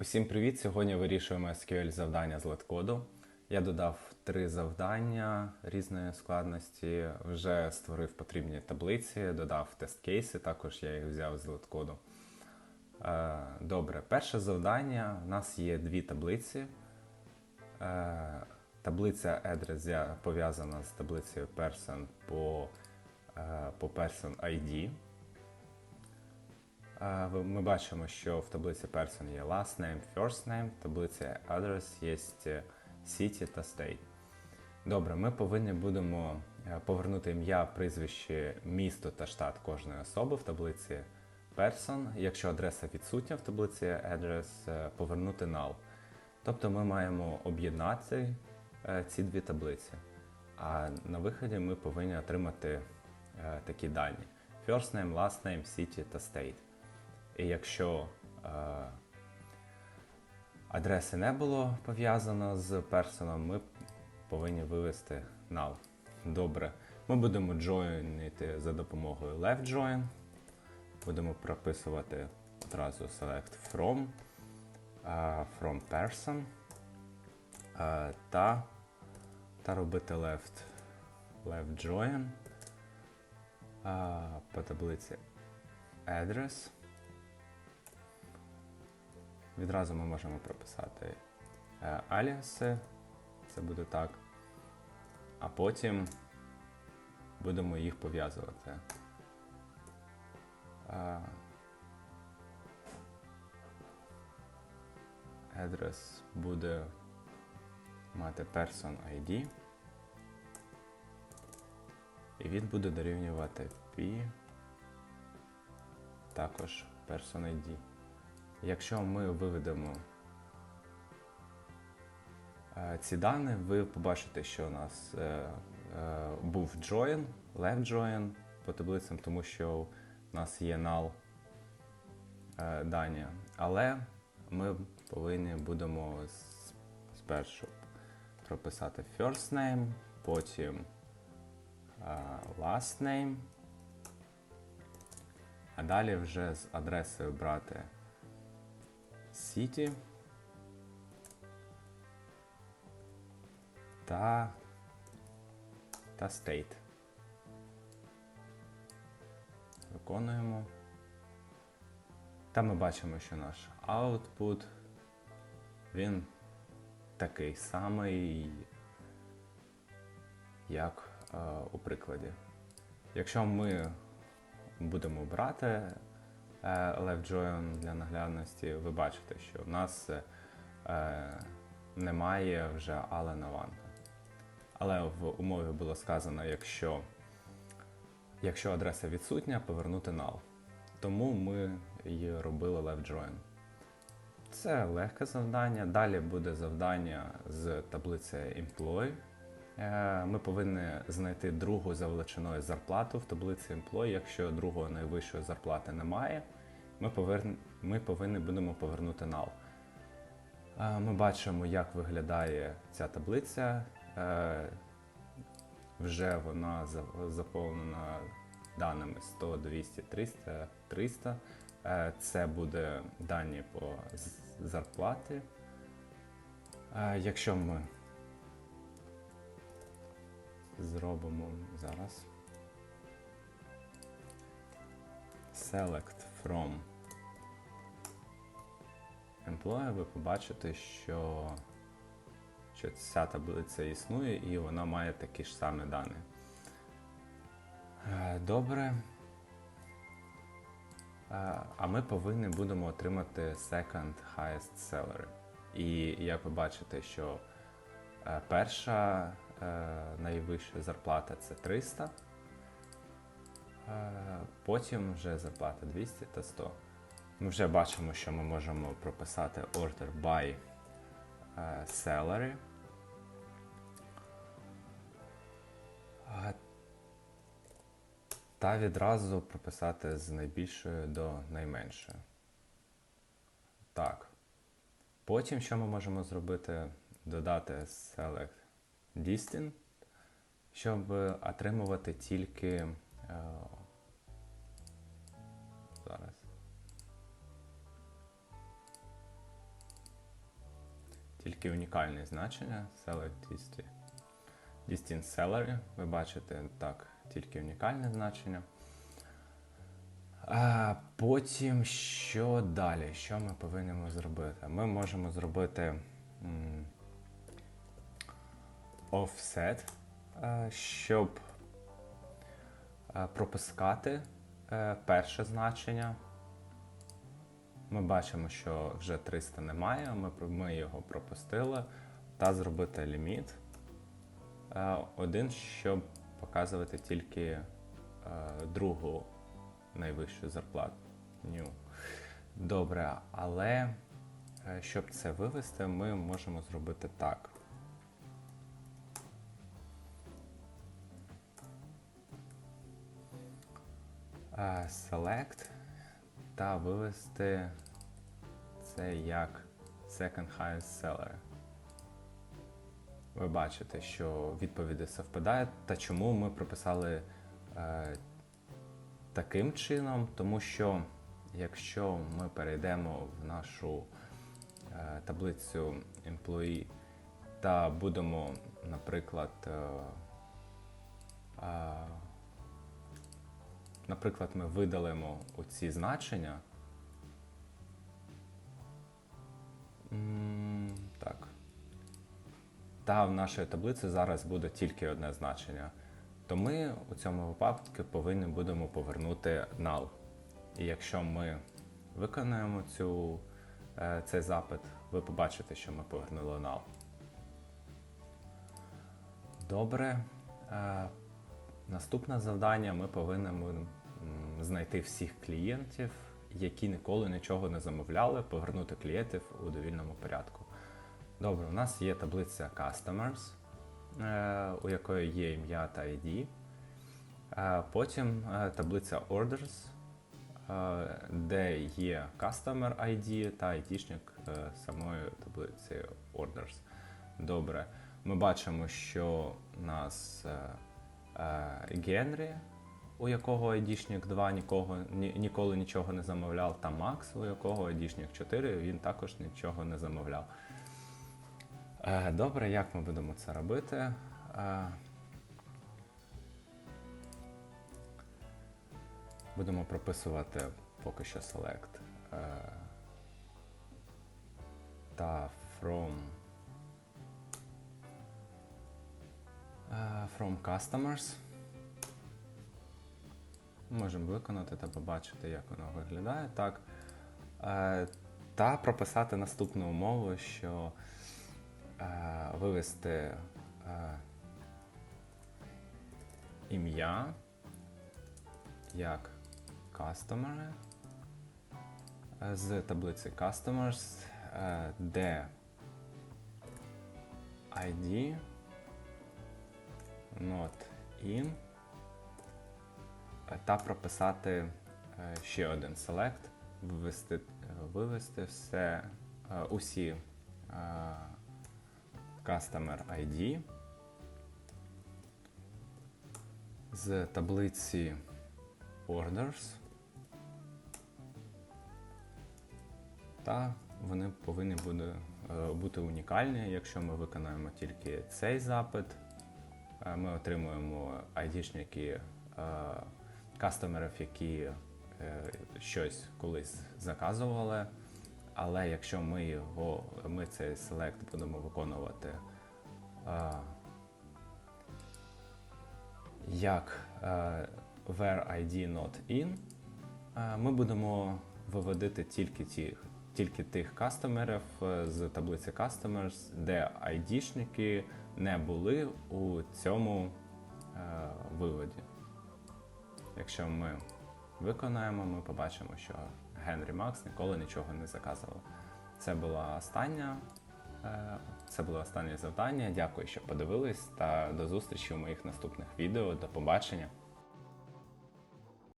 Усім привіт! Сьогодні вирішуємо SQL завдання з леткоду. Я додав три завдання різної складності, вже створив потрібні таблиці, додав тест-кейси, також я їх взяв з леткоду. Е, Добре, перше завдання. У нас є дві таблиці. Е, Таблиця address пов'язана з таблицею person по, е, по person ID. Ми бачимо, що в таблиці person є last name, first name, в таблиці address є е, city та state. Добре, ми повинні будемо е, повернути ім'я, прізвище, місто та штат кожної особи в таблиці person. Якщо адреса відсутня в таблиці address, е, повернути null. Тобто ми маємо об'єднати ці дві таблиці. А на виході ми повинні отримати такі дані: first name, last name, city та state. І якщо е, адреси не було пов'язано з персоном, ми повинні вивести null. Добре. Ми будемо joinити за допомогою left join. Будемо прописувати одразу select from, е, from person е, та, та робити left, left join е, по таблиці address. Відразу ми можемо прописати е, аліаси, це буде так. А потім будемо їх пов'язувати. Е, Адрес буде мати person ID. І він буде дорівнювати P, також person ID. Якщо ми виведемо е, ці дані, ви побачите, що у нас е, е, був join, left join по таблицям, тому що у нас є null дані. Але ми повинні будемо спершу прописати first name, потім last name, а далі вже з адресою брати City та, та State. Виконуємо. Та ми бачимо, що наш output він такий самий, як е, у прикладі. Якщо ми будемо брати е, left для наглядності, ви бачите, що в нас е, немає вже Алена Ванта. Але в умові було сказано, якщо, якщо адреса відсутня, повернути null. Тому ми і робили left. Це легке завдання. Далі буде завдання з таблиці Employee. Е, Ми повинні знайти другу за величиною зарплату в таблиці Employee. Якщо другої найвищої зарплати немає, ми, поверн... ми повинні будемо повернути null. Е, Ми бачимо, як виглядає ця таблиця. Е, Вже вона заповнена даними 100, 200, 300, 300. Е, Це буде дані по зарплаті. Е, Якщо ми зробимо зараз select from employee, ви побачите, що, що ця таблиця існує і вона має такі ж самі дані. Е, Добре. Е, А ми повинні будемо отримати second highest salary. І як ви бачите, що е, перша найвища зарплата це 300, е, потім вже зарплата 200 та 100. Ми вже бачимо, що ми можемо прописати order by е, salary. Та відразу прописати з найбільшої до найменшої. Так. Потім, що ми можемо зробити? Додати select distant, щоб отримувати тільки. Е, зараз. тільки унікальні значення. Select distinct, distinct salary. Ви бачите так, тільки унікальне значення. А потім, що далі? Що ми повинні зробити? Ми можемо зробити offset, е, щоб пропускати е, перше значення. Ми бачимо, що вже 300 немає, ми, ми його пропустили, та зробити ліміт е, один, щоб показувати тільки е, другу найвищу зарплату. New. Добре, але е, щоб це вивести, ми можемо зробити так. Select та вивести це як second highest seller. Ви бачите, що відповіді совпадають. Та чому ми прописали е, таким чином? Тому що якщо ми перейдемо в нашу е, таблицю employee та будемо, наприклад, е, е, наприклад, ми видалимо оці значення. Так. Та в нашій таблиці зараз буде тільки одне значення. То ми у цьому випадку повинні будемо повернути null. І якщо ми виконаємо цю, е, цей запит, ви побачите, що ми повернули null. Добре. Е, Наступне завдання ми повинні знайти всіх клієнтів, які ніколи нічого не замовляли, повернути клієнтів у довільному порядку. Добре, у нас є таблиця Customers, е, у якої є ім'я та ID. Е, Потім е, таблиця Orders, де є Customer ID та ID-шник самої таблиці Orders. Добре, ми бачимо, що у нас Генрі, у якого ID-шник 2 нікого, ні, ніколи нічого не замовляв, та Макс, у якого ID-шник 4, він також нічого не замовляв. Е, Добре, як ми будемо це робити? Е, Будемо прописувати поки що select е, та from е, from customers. Можемо виконати та побачити, як воно виглядає. Так. Е, Та прописати наступну умову, що е, вивести е, ім'я як customer з таблиці customers, де ID not in та прописати е, ще один select, вивести, вивести все, е, усі е, customer ID з таблиці orders. Та вони повинні буде, бути унікальні. Якщо ми виконаємо тільки цей запит, ми отримуємо ID-шники кастомерів, які е, щось колись заказували. Але якщо ми його, ми цей селект будемо виконувати е, як е, where ID not in, ми будемо виводити тільки ті, тільки тих кастомерів з таблиці Customers, де ID-шники не були у цьому виводі. Якщо ми виконаємо, ми побачимо, що Генрі Макс ніколи нічого не заказував. Це була остання. е, Це було останнє завдання. Дякую, що подивились, та до зустрічі у моїх наступних відео. До побачення.